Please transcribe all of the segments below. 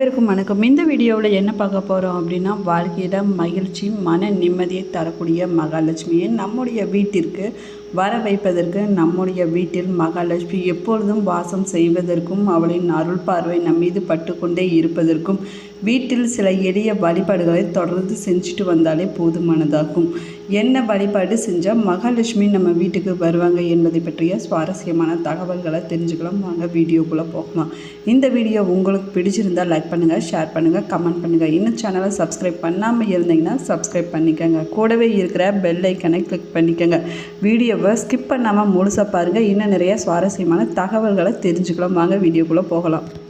இருக்கும் வணக்கம். இந்த வீடியோவில் என்ன பார்க்க போகிறோம் அப்படின்னா வாழ்க்கையில் மகிழ்ச்சி மன நிம்மதியை தரக்கூடிய மகாலட்சுமியை நம்முடைய வீட்டிற்கு வர வைப்பதற்கு நம்முடைய வீட்டில் மகாலட்சுமி எப்பொழுதும் வாசம் செய்வதற்கும் அவளின் அருள் பார்வை நம் மீது பட்டுக்கொண்டே இருப்பதற்கும் வீட்டில் சில எளிய வழிபாடுகளை தொடர்ந்து செஞ்சுட்டு வந்தாலே போதுமானதாகும். என்ன வழிபாடு செஞ்சால் மகாலட்சுமி நம்ம வீட்டுக்கு வருவாங்க என்பதை பற்றிய சுவாரஸ்யமான தகவல்களை தெரிஞ்சுக்கலாம். வாங்க வீடியோக்குள்ளே போகலாம். இந்த வீடியோ உங்களுக்கு பிடிச்சிருந்தால் லைக் பண்ணுங்கள் ஷேர் பண்ணுங்கள் கமெண்ட் பண்ணுங்கள் இன்னும் சேனலை சப்ஸ்கிரைப் பண்ணாமல் இருந்தீங்கன்னா சப்ஸ்கிரைப் பண்ணிக்கோங்க. கூடவே இருக்கிற பெல் ஐக்கனை கிளிக் பண்ணிக்கோங்க. வீடியோவை ஸ்கிப் பண்ணாமல் முழுசாக பாருங்கள் இன்னும் நிறைய சுவாரஸ்யமான தகவல்களை தெரிஞ்சுக்கலாம். வாங்க வீடியோக்குள்ளே போகலாம்.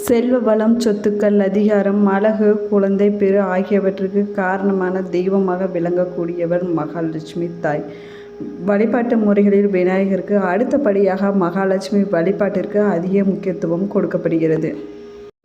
செல்வ வளம் சொத்துக்கள் அதிகாரம் அழகு குழந்தை பெரு ஆகியவற்றுக்கு காரணமான தெய்வமாக விளங்கக்கூடியவர் மகாலட்சுமி தாய். வழிபாட்டு முறைகளில் விநாயகருக்கு அடுத்தபடியாக மகாலட்சுமி வழிபாட்டிற்கு அதிக முக்கியத்துவம் கொடுக்கப்படுகிறது.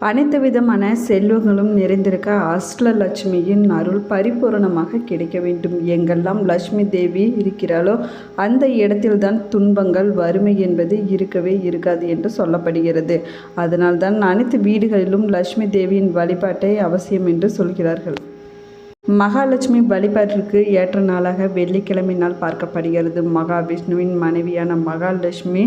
அனைத்து விதமான செல்வங்களும் நிறைந்திருக்க அஷ்டலட்சுமியின் அருள் பரிபூரணமாக கிடைக்க வேண்டும். எங்கெல்லாம் லட்சுமி தேவி இருக்கிறாளோ அந்த இடத்தில்தான் துன்பங்கள் வறுமை என்பது இருக்கவே இருக்காது என்று சொல்லப்படுகிறது. அதனால்தான் அனைத்து வீடுகளிலும் லட்சுமி தேவியின் வழிபாட்டை அவசியம் என்று சொல்கிறார்கள். மகாலட்சுமி வழிபாட்டிற்கு ஏற்ற நாளாக வெள்ளிக்கிழமை நாள் பார்க்கப்படுகிறது. மகாவிஷ்ணுவின் மனைவியான மகாலட்சுமி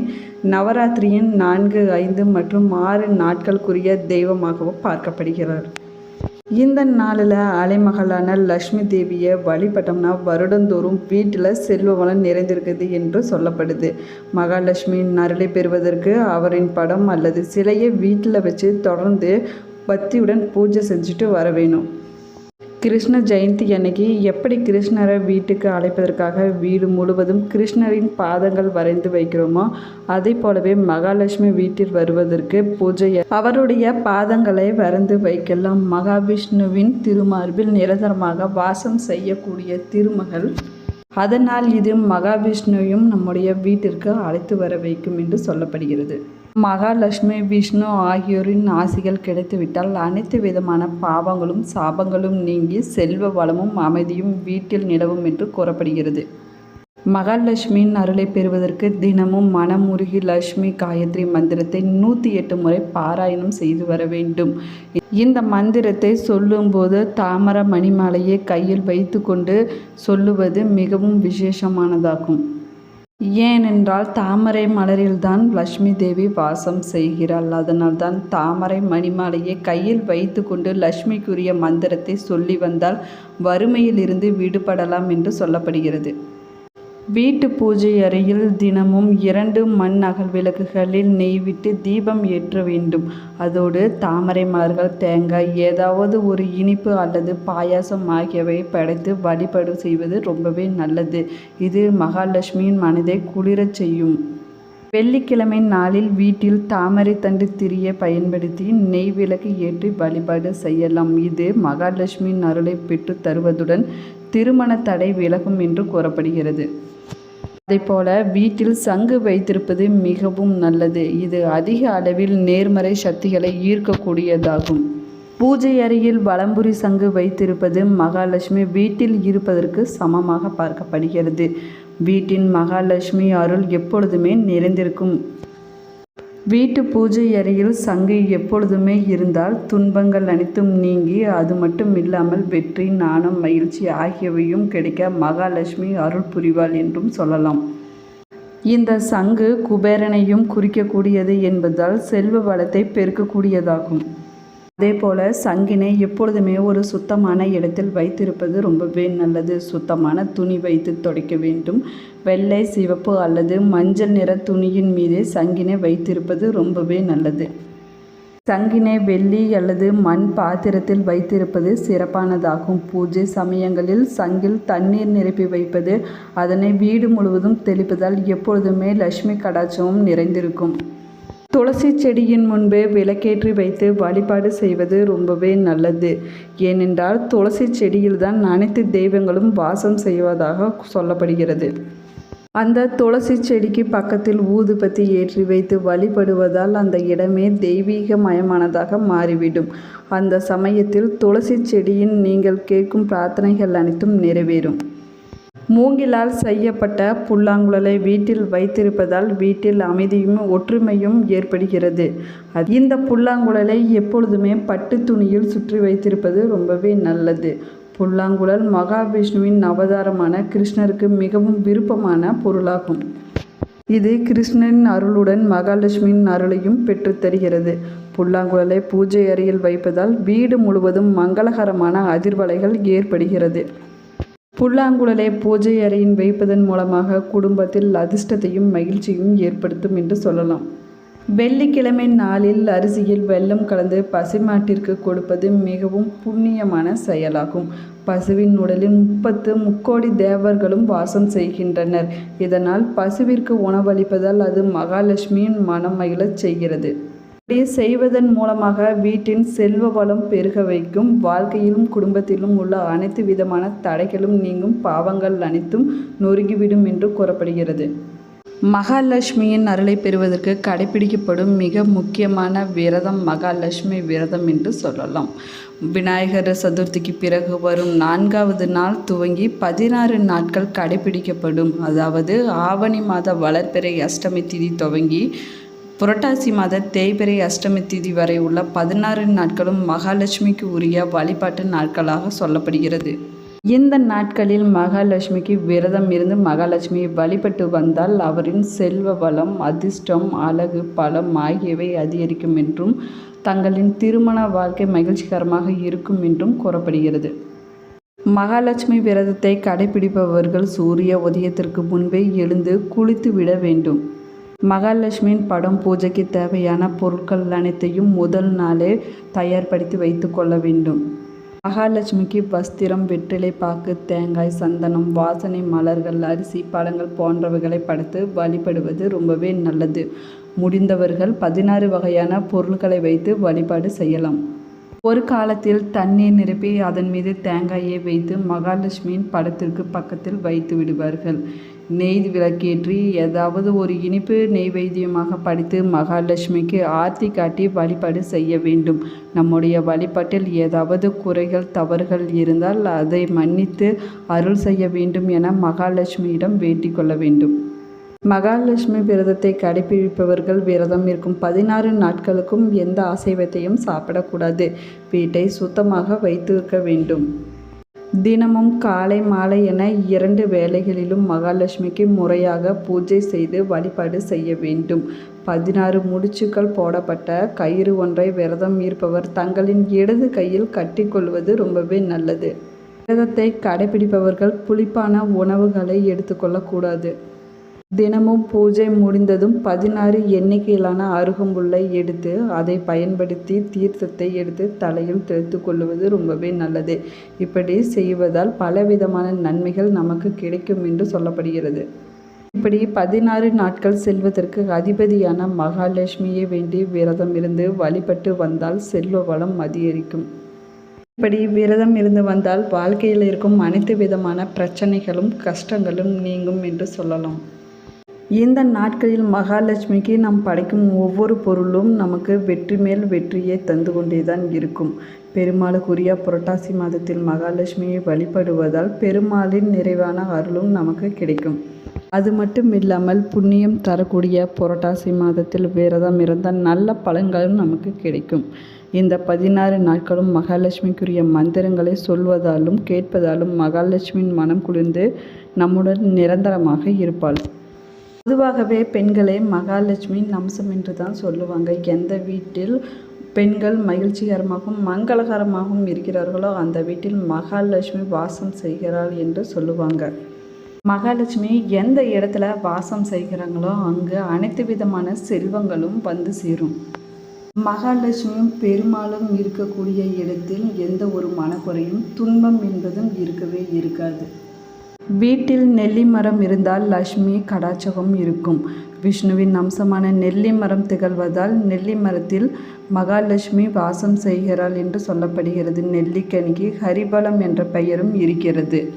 நவராத்திரியின் நான்கு ஐந்து மற்றும் ஆறு நாட்களுக்குரிய தெய்வமாகவும் பார்க்கப்படுகிறார். இந்த நாளில் அலைமகளான லக்ஷ்மி தேவியை வழிபட்டோம்னா வருடந்தோறும் வீட்டில் செல்வ வளம் நிறைந்திருக்குது என்று சொல்லப்படுது. மகாலட்சுமியின் அருளை பெறுவதற்கு அவரின் படம் அல்லது சிலையை வீட்டில் வச்சு தொடர்ந்து பக்தியுடன் பூஜை செஞ்சுட்டு வர வேணும். கிருஷ்ண ஜெயந்தி அன்னைக்கு எப்படி கிருஷ்ணரை வீட்டுக்கு அழைப்பதற்காக வீடு முழுவதும் கிருஷ்ணரின் பாதங்கள் வரைந்து வைக்கிறோமோ அதே போலவே மகாலட்சுமி வீட்டில் வருவதற்கு பூஜை அவருடைய பாதங்களை வரைந்து வைக்கலாம். மகாவிஷ்ணுவின் திருமார்பில் நிரந்தரமாக வாசம் செய்யக்கூடிய திருமகள். அதனால் இது மகாவிஷ்ணுவையும் நம்முடைய வீட்டிற்கு அழைத்து வர வைக்கும் என்று சொல்லப்படுகிறது. மகாலட்சுமி விஷ்ணு ஆகியோரின் ஆசிகள் கிடைத்துவிட்டால் அனைத்து விதமான பாவங்களும் சாபங்களும் நீங்கி செல்வ வளமும் அமைதியும் வீட்டில் நிலவும் என்று கூறப்படுகிறது. மகாலட்சுமியின் அருளை பெறுவதற்கு தினமும் மனமுருகி லட்சுமி காயத்ரி மந்திரத்தை நூற்றி எட்டு முறை பாராயணம் செய்து வர வேண்டும். இந்த மந்திரத்தை சொல்லும்போது தாமர மணிமாலையை கையில் வைத்துக்கொண்டு சொல்லுவது மிகவும் விசேஷமானதாகும். ஏனென்றால் தாமரை மலரில்தான் லட்சுமி தேவி வாசம் செய்கிறாள். அதனால்தான் தாமரை மணிமாலையை கையில் வைத்து கொண்டு லட்சுமிக்குரிய மந்திரத்தை சொல்லி வந்தால் வறுமையிலிருந்து விடுபடலாம் என்று சொல்லப்படுகிறது. வீட்டு பூஜை அறையில் தினமும் இரண்டு மண் அகல் விளக்குகளில் நெய் விட்டு தீபம் ஏற்ற வேண்டும். அதோடு தாமரை மலர்கள் தேங்காய் ஏதாவது ஒரு இனிப்பு அல்லது பாயாசம் ஆகியவை படைத்து வழிபாடு செய்வது ரொம்பவே நல்லது. இது மகாலட்சுமியின் மனதை குளிரச் செய்யும். வெள்ளிக்கிழமை நாளில் வீட்டில் தாமரை தண்டு திரியை பயன்படுத்தி நெய் விளக்கு ஏற்றி வழிபாடு செய்யலாம். இது மகாலட்சுமியின் அருளை பெற்று தருவதுடன் திருமண தடை விலகும் என்று கூறப்படுகிறது. அதேபோல வீட்டில் சங்கு வைத்திருப்பது மிகவும் நல்லது. இது அதிக அளவில் நேர்மறை சக்திகளை ஈர்க்கக்கூடியதாகும். பூஜை அறையில் வலம்புரி சங்கு வைத்திருப்பது மகாலட்சுமி வீட்டில் இருப்பதற்கு சமமாக பார்க்கப்படுகிறது. வீட்டின் மகாலட்சுமி அருள் எப்பொழுதுமே நிறைந்திருக்கும். வீட்டு பூஜை அறையில் சங்கு எப்பொழுதுமே இருந்தால் துன்பங்கள் அனைத்தும் நீங்கி அது மட்டும் இல்லாமல் வெற்றி நாணம் மகிழ்ச்சி ஆகியவையும் கிடைக்க மகாலட்சுமி அருள் புரிவாள் என்றும் சொல்லலாம். இந்த சங்கு குபேரனையும் குறிக்கக்கூடியது என்பதால் செல்வ வளத்தை பெருக்கக்கூடியதாகும். அதே போல் சங்கினை எப்பொழுதுமே ஒரு சுத்தமான இடத்தில் வைத்திருப்பது ரொம்பவே நல்லது. சுத்தமான துணி வைத்து துடைக்க வேண்டும். வெள்ளை சிவப்பு அல்லது மஞ்சள் நிற துணியின் மீதே சங்கினை வைத்திருப்பது ரொம்பவே நல்லது. சங்கினை வெள்ளி அல்லது மண் பாத்திரத்தில் வைத்திருப்பது சிறப்பானதாகும். பூஜை சமயங்களில் சங்கில் தண்ணீர் நிரப்பி வைப்பது அதனை வீடு முழுவதும் தெளிப்பதால் எப்பொழுதுமே லட்சுமி கடாச்சமும் நிறைந்திருக்கும். துளசி செடியின் முன்பு விளக்கேற்றி வைத்து வழிபாடு செய்வது ரொம்பவே நல்லது. ஏனென்றால் துளசி செடியில்தான் அனைத்து தெய்வங்களும் வாசம் செய்வதாக சொல்லப்படுகிறது. அந்த துளசி செடிக்கு பக்கத்தில் ஊதுபத்தி ஏற்றி வைத்து வழிபடுவதால் அந்த இடமே தெய்வீக மயமானதாக மாறிவிடும். அந்த சமயத்தில் துளசி செடியின் நீங்கள் கேட்கும் பிரார்த்தனைகள் அனைத்தும் நிறைவேறும். மூங்கிலால் செய்யப்பட்ட புல்லாங்குழலை வீட்டில் வைத்திருப்பதால் வீட்டில் அமைதியும் ஒற்றுமையும் ஏற்படுகிறது. இந்த புல்லாங்குழலை எப்பொழுதுமே பட்டு துணியில் சுற்றி வைத்திருப்பது ரொம்பவே நல்லது. புல்லாங்குழல் மகாவிஷ்ணுவின் அவதாரமான கிருஷ்ணருக்கு மிகவும் விருப்பமான பொருளாகும். இது கிருஷ்ணனின் அருளுடன் மகாலட்சுமியின் அருளையும் பெற்றுத் தருகிறது. புல்லாங்குழலை பூஜை அறையில் வைப்பதால் வீடு முழுவதும் மங்களகரமான அதிர்வலைகள் ஏற்படுகிறது. புல்லாங்குழலை பூஜை அறையின் வைப்பதன் மூலமாக குடும்பத்தில் அதிர்ஷ்டத்தையும் மகிழ்ச்சியும் ஏற்படுத்தும் என்று சொல்லலாம். வெள்ளிக்கிழமை நாளில் அரிசியில் வெள்ளம் கலந்து பசுமாட்டிற்கு கொடுப்பது மிகவும் புண்ணியமான செயலாகும். பசுவின் உடலில் முப்பத்து முக்கோடி தேவர்களும் வாசம் செய்கின்றனர். இதனால் பசுவிற்கு உணவளிப்பதால் அது மகாலட்சுமியின் மனம் மகிழச் செய்கிறது. இப்படி செய்வதன் மூலமாக வீட்டின் செல்வ வளம் பெருக வைக்கும். வாழ்க்கையிலும் குடும்பத்திலும் உள்ள அனைத்து விதமான தடைகளும் நீங்கும். பாவங்கள் அனைத்தும் நொறுங்கிவிடும் என்று கூறப்படுகிறது. மகாலட்சுமியின் அருளை பெறுவதற்கு கடைபிடிக்கப்படும் மிக முக்கியமான விரதம் மகாலட்சுமி விரதம் என்று சொல்லலாம். விநாயகர் சதுர்த்திக்கு பிறகு வரும் நான்காவது நாள் துவங்கி பதினாறு நாட்கள் கடைபிடிக்கப்படும் அதாவது ஆவணி மாத வளர்பிறை அஷ்டமி திதி துவங்கி புரட்டாசி மாத தேய்பிரை அஷ்டமி திதி வரை உள்ள பதினாறு நாட்களும் மகாலட்சுமிக்கு உரிய வழிபாட்டு நாட்களாக சொல்லப்படுகிறது. இந்த நாட்களில் மகாலட்சுமிக்கு விரதம் இருந்து மகாலட்சுமியை வழிபட்டு வந்தால் அவரின் செல்வ வளம் அதிர்ஷ்டம் அழகு பலம் ஆகியவை அதிகரிக்கும் என்றும் தங்களின் திருமண வாழ்க்கை மகிழ்ச்சிகரமாக இருக்கும் என்றும் கூறப்படுகிறது. மகாலட்சுமி விரதத்தை கடைபிடிப்பவர்கள் சூரிய உதயத்திற்கு முன்பே எழுந்து குளித்து விட வேண்டும். மகாலட்சுமியின் படம் பூஜைக்கு தேவையான பொருட்கள் அனைத்தையும் முதல் நாளே தயார்படுத்தி வைத்து கொள்ள வேண்டும். மகாலட்சுமிக்கு வஸ்திரம் வெற்றிலை பாக்கு தேங்காய் சந்தனம் வாசனை மலர்கள் அரிசி பழங்கள் போன்றவைகளை படைத்து வழிபடுவது ரொம்பவே நல்லது. முடிந்தவர்கள் பதினாறு வகையான பொருட்களை வைத்து வழிபாடு செய்யலாம். ஒரு காலத்தில் தண்ணீர் நிரப்பி அதன் மீது தேங்காயை வைத்து மகாலட்சுமியின் படத்திற்கு பக்கத்தில் வைத்து விடுவார்கள். நெய் விளக்கேற்றி ஏதாவது ஒரு இனிப்பு நெய்வேத்தியமாக படித்து மகாலட்சுமிக்கு ஆர்த்தி காட்டி வழிபாடு செய்ய வேண்டும். நம்முடைய வழிபாட்டில் ஏதாவது குறைகள் தவறுகள் இருந்தால் அதை மன்னித்து அருள் செய்ய வேண்டும் என மகாலட்சுமியிடம் வேண்டிக் கொள்ள வேண்டும். மகாலட்சுமி விரதத்தை கடைபிடிப்பவர்கள் விரதம் இருக்கும் பதினாறு நாட்களுக்கும் எந்த அசைவத்தையும் சாப்பிடக்கூடாது. வீட்டை சுத்தமாக வைத்திருக்க வேண்டும். தினமும் காலை மாலை என இரண்டு வேளைகளிலும் மகாலட்சுமிக்கு முறையாக பூஜை செய்து வழிபாடு செய்ய வேண்டும். பதினாறு முடிச்சுக்கள் போடப்பட்ட கயிறு ஒன்றை விரதம் இருப்பவர் தங்களின் இடது கையில் கட்டிக்கொள்வது ரொம்பவே நல்லது. விரதத்தை கடைபிடிப்பவர்கள் புளிப்பான உணவுகளை எடுத்துக்கொள்ளக்கூடாது தினமும் பூஜை முடிந்ததும் பதினாறு எண்ணிக்கையிலான அருகம்புல்லை எடுத்து அதை பயன்படுத்தி தீர்த்தத்தை எடுத்து தலையில் தெளித்து கொள்வது ரொம்பவே நல்லது. இப்படி செய்வதால் பலவிதமான நன்மைகள் நமக்கு கிடைக்கும் என்று சொல்லப்படுகிறது. இப்படி பதினாறு நாட்கள் செல்வதற்கு அதிபதியான மகாலட்சுமியை வேண்டி விரதம் இருந்து வழிபட்டு வந்தால் செல்வ வளம் அதிகரிக்கும். இப்படி விரதம் இருந்து வந்தால் வாழ்க்கையில் இருக்கும் அனைத்து விதமான பிரச்சனைகளும் கஷ்டங்களும் நீங்கும் என்று சொல்லலாம். இந்த நாட்களில் மகாலட்சுமிக்கு நாம் படைக்கும் ஒவ்வொரு பொருளும் நமக்கு வெற்றி மேல் வெற்றியை தந்து கொண்டே தான் இருக்கும். பெருமாளுக்குரிய புரட்டாசி மாதத்தில் மகாலட்சுமியை வழிபடுவதால் பெருமாளின் நிறைவான அருளும் நமக்கு கிடைக்கும். அது மட்டும் இல்லாமல் புண்ணியம் தரக்கூடிய புரட்டாசி மாதத்தில் விரதம் இருந்தால் நல்ல பலன்களும் நமக்கு கிடைக்கும். இந்த பதினாறு நாட்களும் மகாலட்சுமிக்குரிய மந்திரங்களை சொல்வதாலும் கேட்பதாலும் மகாலட்சுமியின் மனம் குளிர்ந்து நம்முடன் நிரந்தரமாக இருப்பாள். பொதுவாகவே பெண்களே மகாலட்சுமியின் அம்சம் என்று தான் சொல்லுவாங்க. எந்த வீட்டில் பெண்கள் மகிழ்ச்சிகரமாகவும் மங்களகரமாகவும் இருக்கிறார்களோ அந்த வீட்டில் மகாலட்சுமி வாசம் செய்கிறாள் என்று சொல்லுவாங்க. மகாலட்சுமி எந்த இடத்துல வாசம் செய்கிறாங்களோ அங்கு அனைத்து விதமான செல்வங்களும் வந்து சேரும். மகாலட்சுமியும் பெருமாளும் இருக்கக்கூடிய இடத்தில் எந்த ஒரு மனக்குறையும் துன்பம் என்பதும் இருக்கவே இருக்காது. வீட்டில் நெல்லி மரம் இருந்தால் லக்ஷ்மி கடாச்சகம் இருக்கும். விஷ்ணுவின் அம்சமான நெல்லி மரம் திகழ்வதால் நெல்லி மரத்தில் மகாலட்சுமி வாசம் செய்கிறாள் என்று சொல்லப்படுகிறது. நெல்லிக்கனிக்கு ஹரிபலம் என்ற பெயரும் இருக்கிறது.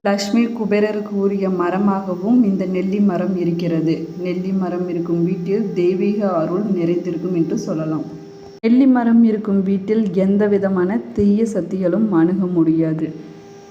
லக்ஷ்மி குபேரருக்கு உரிய மரமாகவும் இந்த நெல்லி மரம் இருக்கிறது. நெல்லி மரம் இருக்கும் வீட்டில் தெய்வீக அருள் நிறைந்திருக்கும் என்று சொல்லலாம். நெல்லி மரம் இருக்கும் வீட்டில் எந்த விதமான தீய சக்திகளும் அணுக முடியாது.